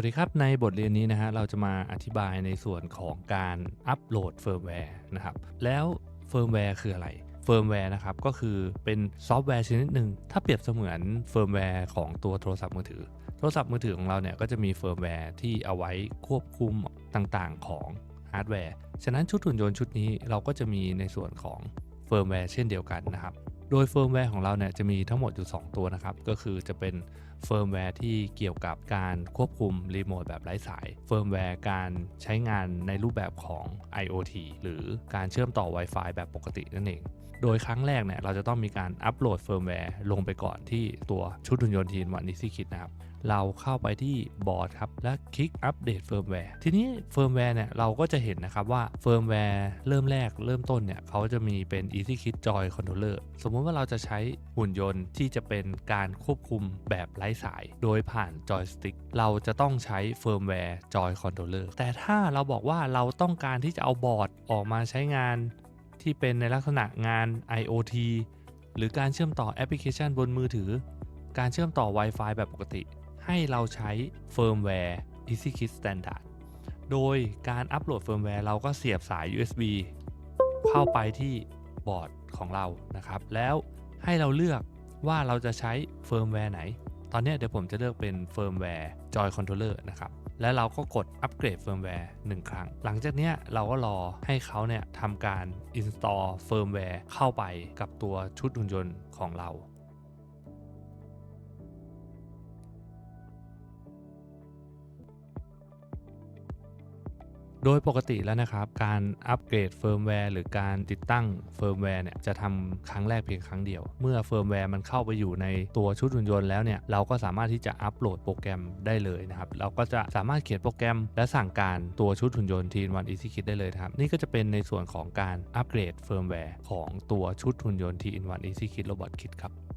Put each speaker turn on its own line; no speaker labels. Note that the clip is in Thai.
วัสดีครับในบทเรียนนี้นะฮะเราจะมาอธิบายในส่วนของการอัปโหลดเฟิร์มแวร์นะครับแล้วเฟิร์มแวร์คืออะไรเฟิร์มแวร์นะครับก็คือเป็นซอฟต์แวร์ชนิดหนึ่งถ้าเปรียบเสมือนเฟิร์มแวร์ของตัวโทรศัพท์มือถือ โทรศัพท์มือถือของเราเนี่ยก็จะมีเฟิร์มแวร์ที่เอาไว้ควบคุมต่างๆของฮาร์ดแวร์ฉะนั้นชุดหุ่นยนต์ชุดนี้เราก็จะมีในส่วนของเฟิร์มแวร์เช่นเดียวกันนะครับ โดยเฟิร์มแวร์ของเราเนี่ยจะมีทั้งหมดอยู่ 2 ตัวนะครับ ก็คือจะเป็นเฟิร์มแวร์ที่เกี่ยวกับการควบคุมรีโมทแบบไร้สาย เฟิร์มแวร์การใช้งานในรูปแบบของ IoT หรือการเชื่อมต่อ Wi-Fi แบบปกตินั่นเอง โดยครั้งแรกเนี่ยเราจะต้องมีการอัปโหลดเฟิร์มแวร์ลงไปก่อนที่ตัวชุดหุ่นยนต์ทีนวันนิซี่คิดนะครับเราเข้าไปที่บอร์ดครับ และคลิกอัปเดตเฟิร์มแวร์ทีนี้เฟิร์มแวร์เนี่ยเราก็จะเห็นนะครับว่าเฟิร์มแวร์เริ่มแรกเริ่มต้นเนี่ยเขาจะมีเป็น EasyKit Joy Controller สมมุติว่าเราจะใช้หุ่นยนต์ที่จะเป็นการควบคุมแบบไร้สาย โดยผ่านจอยสติ๊กเราจะต้องใช้เฟิร์มแวร์ Joy Controller แต่ถ้าเราบอกว่าเราต้องการที่จะเอาบอร์ดออกมาใช้งาน ที่เป็นในลักษณะงาน IoT หรือการเชื่อมต่อแอปพลิเคชันบนมือถือ การเชื่อมต่อ Wi-Fi แบบปกติ ให้เราใช้เฟิร์มแวร์ EasyKit Standard โดยการอัปโหลดเฟิร์มแวร์เราก็เสียบสาย USB เข้าไปที่บอร์ดของเรานะครับ แล้วให้เราเลือกว่าเราจะใช้เฟิร์มแวร์ไหน ตอนนี้เดี๋ยวผมจะเลือกเป็นเฟิร์มแวร์ Joy Controller นะครับ และเราก็กดอัปเกรดเฟิร์มแวร์1ครั้ง หลังจากนี้เราก็รอให้เขาเนี่ยทำการ install เฟิร์มแวร์เข้าไปกับตัวชุดหุ่นยนต์ของเรา โดยปกติแล้วนะครับ การอัปเกรดเฟิร์มแวร์หรือการติดตั้งเฟิร์มแวร์เนี่ยจะทำครั้งแรกเพียงครั้งเดียว เมื่อเฟิร์มแวร์มันเข้าไปอยู่ในตัวชุดหุ่นยนต์แล้วเนี่ยเราก็สามารถที่จะอัปโหลดโปรแกรมได้เลยนะครับเราก็จะสามารถเขียนโปรแกรม และสั่งการตัวชุดหุ่นยนต์ทีนวันอีซี่คิดได้เลยนะครับนี่ก็จะเป็นในส่วนของการอัปเกรดเฟิร์มแวร์ของตัวชุดหุ่นยนต์ทีนวันอีซี่คิดโรบอทคิดครับ